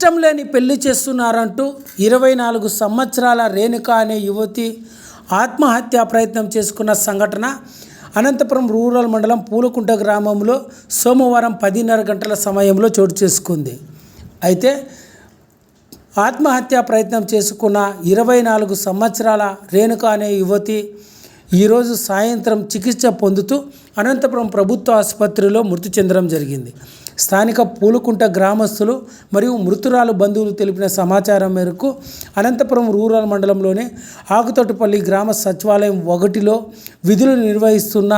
ఇష్టం లేని పెళ్ళి చేస్తున్నారంటూ ఇరవై నాలుగు సంవత్సరాల రేణుక అనే యువతి ఆత్మహత్య ప్రయత్నం చేసుకున్న సంఘటన అనంతపురం రూరల్ మండలం పూలకుంట గ్రామంలో సోమవారం పదిన్నర గంటల సమయంలో చోటు చేసుకుంది. అయితే ఆత్మహత్య ప్రయత్నం చేసుకున్న ఇరవై నాలుగు సంవత్సరాల రేణుక అనే యువతి ఈరోజు సాయంత్రం చికిత్స పొందుతూ అనంతపురం ప్రభుత్వ ఆసుపత్రిలో మృతి చెందడం జరిగింది. స్థానిక పూలకుంట గ్రామస్తులు మరియు మృతురాలు బంధువులు తెలిపిన సమాచారం మేరకు అనంతపురం రూరల్ మండలంలోని ఆకుతోటపల్లి గ్రామ సచివాలయం ఒకటిలో విధులు నిర్వహిస్తున్న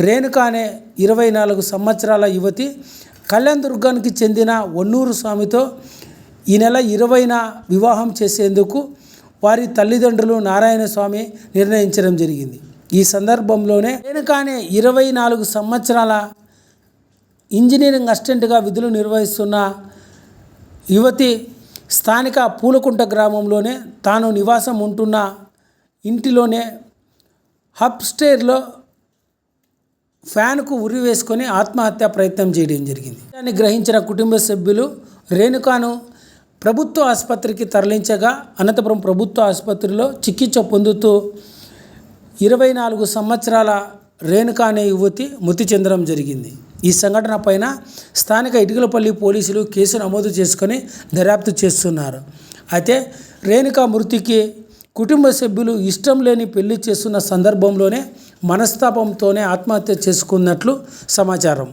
రేణుక అనే ఇరవై నాలుగు సంవత్సరాల యువతి కళ్యాణ్ దుర్గానికి చెందిన ఒన్నూరు స్వామితో ఈ నెల ఇరవైన వివాహం చేసేందుకు వారి తల్లిదండ్రులు నారాయణ స్వామి నిర్ణయించడం జరిగింది. ఈ సందర్భంలోనే రేణుక ఇరవై నాలుగు సంవత్సరాల ఇంజనీరింగ్ అసిస్టెంట్గా విధులు నిర్వహిస్తున్న యువతి స్థానిక పూలకుంట గ్రామంలోనే తాను నివాసం ఉంటున్న ఇంటిలోనే హబ్ స్టేర్లో ఫ్యాన్కు ఉరి వేసుకొని ఆత్మహత్య ప్రయత్నం చేయడం జరిగింది. దాన్ని గ్రహించిన కుటుంబ సభ్యులు రేణుకాను ప్రభుత్వ ఆసుపత్రికి తరలించగా అనంతపురం ప్రభుత్వ ఆసుపత్రిలో చికిత్స పొందుతూ ఇరవై నాలుగు సంవత్సరాల రేణుక అనే యువతి మృతి చెందడం జరిగింది. ఈ సంఘటన పైన స్థానిక ఇటుకలపల్లి పోలీసులు కేసు నమోదు చేసుకొని దర్యాప్తు చేస్తున్నారు. అయితే రేణుక మృతికి కుటుంబ సభ్యులు ఇష్టం లేని పెళ్ళి చేస్తున్న సందర్భంలోనే మనస్తాపంతోనే ఆత్మహత్య చేసుకున్నట్లు సమాచారం.